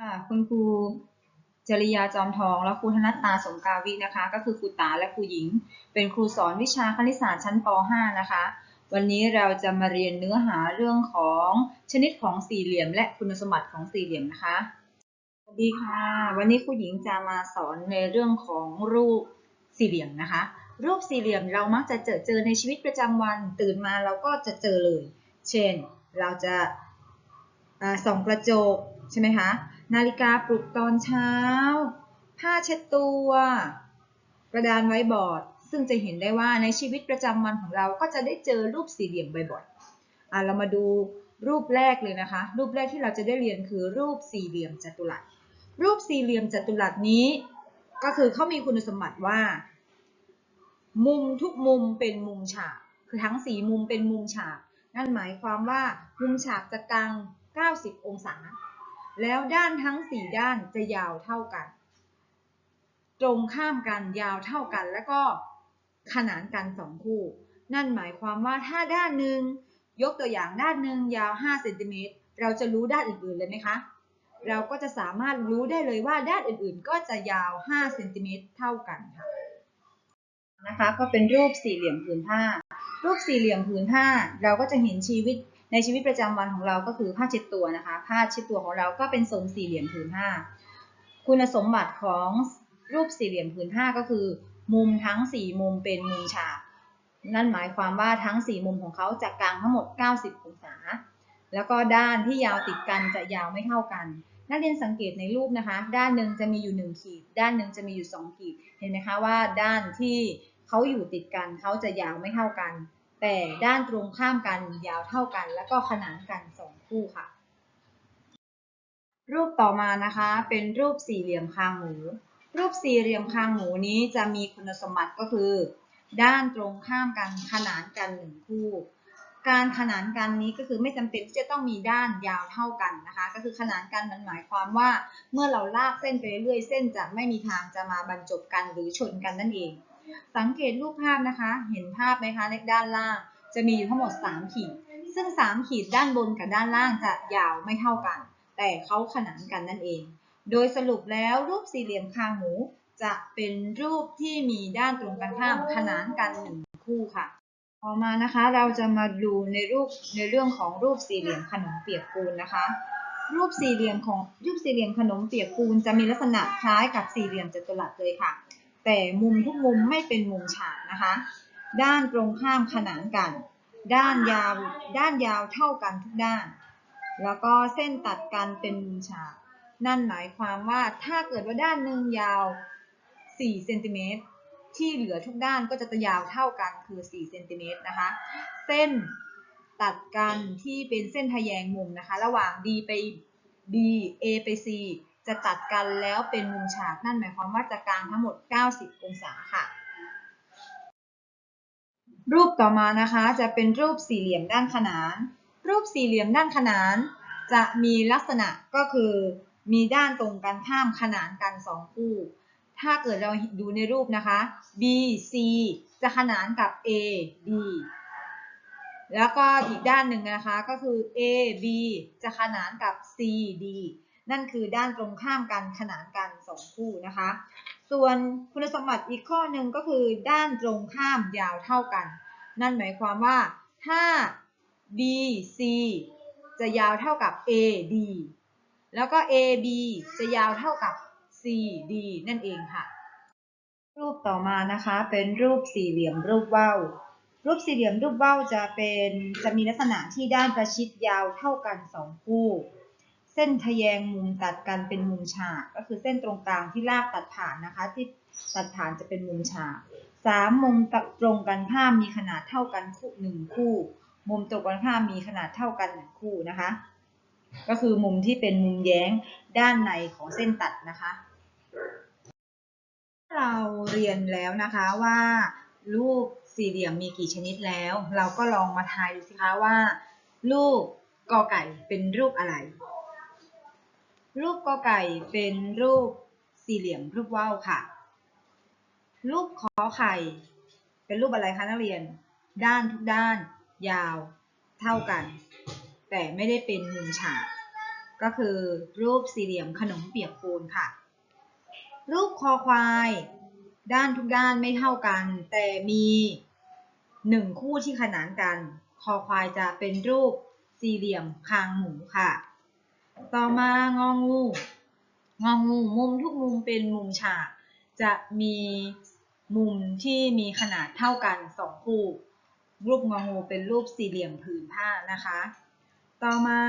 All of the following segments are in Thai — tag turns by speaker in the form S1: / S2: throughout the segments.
S1: ค่ะคุณครูจริยาจอมทอง และครูธนัตตาสมกาวินะคะ ก็คือครูตาและครูหญิง เป็นครูสอนวิชาคณิตศาสตร์ชั้นป .5 นะคะ วันนี้เราจะมาเรียนเนื้อหาเรื่องของชนิดของสี่เหลี่ยม และคุณสมบัติของสี่เหลี่ยมนะคะสวัสดีค่ะ วันนี้ครูหญิงจะมาสอนในเรื่องของรูปสี่เหลี่ยมนะคะ รูปสี่เหลี่ยมเรามักจะเจอเจอในชีวิตประจำวันตื่นมาเราก็จะเจอเลย เช่น เราจะส่องกระจกใช่ไหมคะ นาฬิกาปลุกตอนเช้า ผ้าเช็ดตัว กระดานไว้บอร์ด ซึ่งจะเห็นได้ว่าในชีวิตประจำวันของเราก็จะได้เจอรูปสี่เหลี่ยมบ่อยๆอะเรามาดูรูปแรกเลยนะคะ รูปแรกที่เราจะได้เรียนคือรูปสี่เหลี่ยมจัตุรัส รูปสี่เหลี่ยมจัตุรัสนี้ ก็คือเขามีคุณสมบัติว่า มุมทุกมุมเป็นมุมฉาก คือทั้งสี่มุมเป็นมุมฉาก นั่นหมายความว่ามุมฉากจะกลาง 90 องศา แล้วด้านทั้ง 4 ด้านจะยาวเท่ากัน ตรงข้ามกันยาวเท่ากัน แล้วก็ขนานกันสองคู่ นั่นหมายความว่าถ้าด้านหนึ่งยกตัวอย่างด้านหนึ่งยาว5เซนติเมตรเราจะรู้ด้านอื่นๆเลยไหมคะ เราก็จะสามารถรู้ได้เลยว่าด้านอื่นๆ ก็จะยาว5เซนติเมตรเท่ากันค่ะนะคะก็เป็นรูปสี่เหลี่ยมผืนผ้า รูปสี่เหลี่ยมผืนผ้าเราก็จะเห็นชีวิต ในชีวิตประจำวันของเราก็คือผ้าเช็ดตัวนะคะ ผ้าเช็ดตัวของเราก็เป็นทรงสี่เหลี่ยมผืนผ้า คุณสมบัติของรูปสี่เหลี่ยมผืนผ้าก็คือ มุมทั้งสี่มุมเป็นมุมฉาก นั่นหมายความว่าทั้งสี่มุมของเขาจะกลางทั้งหมด 90 องศา แล้วก็ด้านที่ยาวติดกันจะยาวไม่เท่ากัน นักเรียนสังเกตในรูปนะคะ ด้านหนึ่งจะมีอยู่ 1 ขีด ด้านหนึ่งจะมีอยู่ 2 ขีด เห็นไหมคะว่าด้านที่เขาอยู่ติดกันเขาจะยาวไม่เท่ากัน แต่ด้านตรงข้ามกันยาวเท่ากัน แล้วก็ขนานกันสองคู่ค่ะ รูปต่อมานะคะเป็นรูปสี่เหลี่ยมคางหมู รูปสี่เหลี่ยมคางหมูนี้จะมีคุณสมบัติก็คือ ด้านตรงข้ามกันขนานกันหนึ่งคู่ การขนานกันนี้ก็คือไม่จำเป็นที่จะต้องมีด้านยาวเท่ากันนะคะ ก็คือขนานกันมันหมายความว่า เมื่อเราลากเส้นไปเรื่อยเส้นจะไม่มีทางจะมาบรรจบกันหรือชนกันนั่นเอง สังเกตรูปภาพนะคะ เห็นภาพไหมคะในด้านล่าง จะมีอยู่ทั้งหมด 3 ขีด ซึ่ง 3 ขีดด้านบนกับด้านล่างจะยาวไม่เท่ากัน แต่เขาขนานกันนั่นเอง โดยสรุปแล้วรูปสี่เหลี่ยมคางหมูจะเป็นรูปที่มีด้านตรงกันข้ามขนานกันหนึ่งคู่ค่ะ ต่อมานะคะเราจะมาดูในรูปในเรื่องของรูปสี่เหลี่ยมขนมเปียกปูนนะคะ รูปสี่เหลี่ยมของรูปสี่เหลี่ยมขนมเปียกปูนจะมีลักษณะคล้ายกับสี่เหลี่ยมจัตุรัสเลยค่ะ แต่มุมทุกมุมไม่เป็นมุมฉากนะคะ ด้านตรงข้ามขนานกัน ด้านยาวด้านยาวเท่ากันทุกด้าน แล้วก็เส้นตัดกันเป็นมุมฉาก นั่นหมายความว่าถ้าเกิดว่าด้านหนึ่งยาว4เซนติเมตรที่เหลือทุกด้านก็จะยาวเท่ากันคือ4เซนติเมตรนะคะ เส้นตัดกันที่เป็นเส้นทะแยงมุมนะคะ ระหว่าง D ไป B A ไป C จะตัดกันแล้วเป็นมุมฉากนั่นหมายความว่าจะกลางทั้งหมด 90 องศาค่ะ รูปต่อมานะคะจะเป็นรูปสี่เหลี่ยมด้านขนาน รูปสี่เหลี่ยมด้านขนาน จะมีลักษณะก็คือมีด้านตรงกันข้ามขนานกันสองคู่ ถ้าเกิดเราดูในรูปนะคะ B C จะขนานกับ A D แล้วก็อีกด้านหนึ่งนะคะก็คือ A B จะขนานกับ C D นั่นคือด้านตรงข้ามกันขนานกันสองคู่นะคะ ส่วนคุณสมบัติอีกข้อหนึ่งก็คือ ด้านตรงข้ามยาวเท่ากัน นั่นหมายความว่าถ้า B C จะยาวเท่ากับ A D แล้วก็ A B จะยาวเท่ากับ C D นั่นเองค่ะ รูปต่อมานะคะเป็นรูปสี่เหลี่ยมรูปว่าวรูปสี่เหลี่ยมรูปว่าวจะเป็นจะมีลักษณะที่ด้านประชิดยาวเท่ากันสองคู่ เส้นทะแยงมุมตัดกันเป็นมุมฉาก ก็คือเส้นตรงกลางที่ลากตัดผ่านนะคะ ที่ตัดผ่านจะเป็นมุมฉากสามมุมตรงกันข้ามมีขนาดเท่ากันคู่หนึ่งคู่ มุมตรงกันข้ามมีขนาดเท่ากันหนึ่งคู่นะคะ ก็คือมุมที่เป็นมุมแย้งด้านในของเส้นตัดนะคะ เราเรียนแล้วนะคะว่ารูปสี่เหลี่ยมมีกี่ชนิดแล้ว เราก็ลองมาทายดูสิคะว่ารูปกอไก่เป็นรูปอะไร รูปกอไก่เป็นรูปสี่เหลี่ยมรูปว่าวค่ะ รูปขอไข่ เป็นรูปอะไรคะนักเรียน ด้านทุกด้าน ยาว เท่ากัน แต่ไม่ได้เป็นมุมฉาก ก็คือรูปสี่เหลี่ยมขนมเปียกปูนค่ะ รูปคอควาย ด้านทุกด้านไม่เท่ากัน แต่มีหนึ่งคู่ที่ขนานกัน คอควายจะเป็นรูปสี่เหลี่ยมคางหมูค่ะ ต่อมางองูงองูมุมทุกมุมเป็นมุมฉาก จะมีมุมที่มีขนาดเท่ากันสองคู่ รูปงองูเป็นรูปสี่เหลี่ยมผืนผ้านะคะ ต่อมา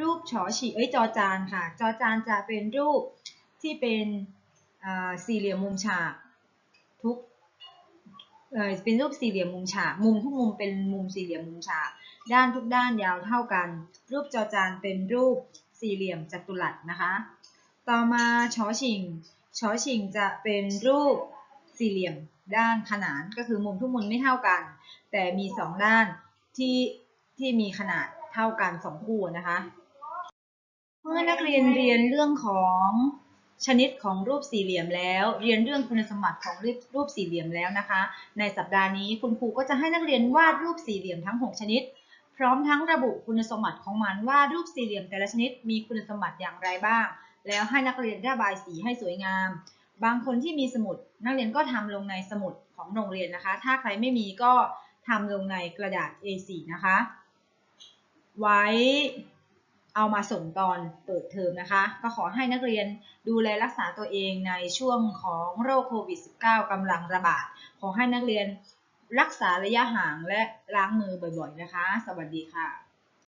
S1: รูปชอฉีเอ้ยจอจานค่ะ จอจานจะเป็นรูปที่เป็นสี่เหลี่ยมมุมฉากทุกเอ่อเป็นรูปสี่เหลี่ยมมุมฉาก มุมทุกมุมเป็นมุมสี่เหลี่ยมมุมฉาก ด้านทุกด้านยาวเท่ากัน รูปจอจานเป็นรูป สี่เหลี่ยมจัตุรัสนะคะ ต่อมาชอชิงชอชิงจะเป็นรูปสี่เหลี่ยมด้านขนานก็คือมุมทุกมุมไม่เท่ากัน แต่มีสองด้านที่ที่มีขนาดเท่ากันสองคู่นะคะ เมื่อนักเรียนเรียนเรื่องของชนิดของรูปสี่เหลี่ยมแล้ว เรียนเรื่องคุณสมบัติของรูปรูปสี่เหลี่ยมแล้วนะคะ ในสัปดาห์นี้คุณครูก็จะให้นักเรียนวาดรูปสี่เหลี่ยมทั้ง 6 ชนิด พร้อมทั้งระบุคุณสมบัติของมันว่ารูปสี่เหลี่ยมแต่ละชนิดมีคุณสมบัติอย่างไรบ้าง แล้วให้นักเรียนระบายสีให้สวยงาม บางคนที่มีสมุด นักเรียนก็ทำลงในสมุดของโรงเรียนนะคะ ถ้าใครไม่มีก็ทำลงในกระดาษ A4 นะคะ ไว้เอามาส่งตอนเปิดเทอมนะคะ ก็ขอให้นักเรียนดูแลรักษาตัวเองในช่วงของโรคโควิด -19 กำลังระบาด ขอให้นักเรียน รักษาระยะห่างและล้างมือบ่อยๆนะคะ สวัสดีค่ะ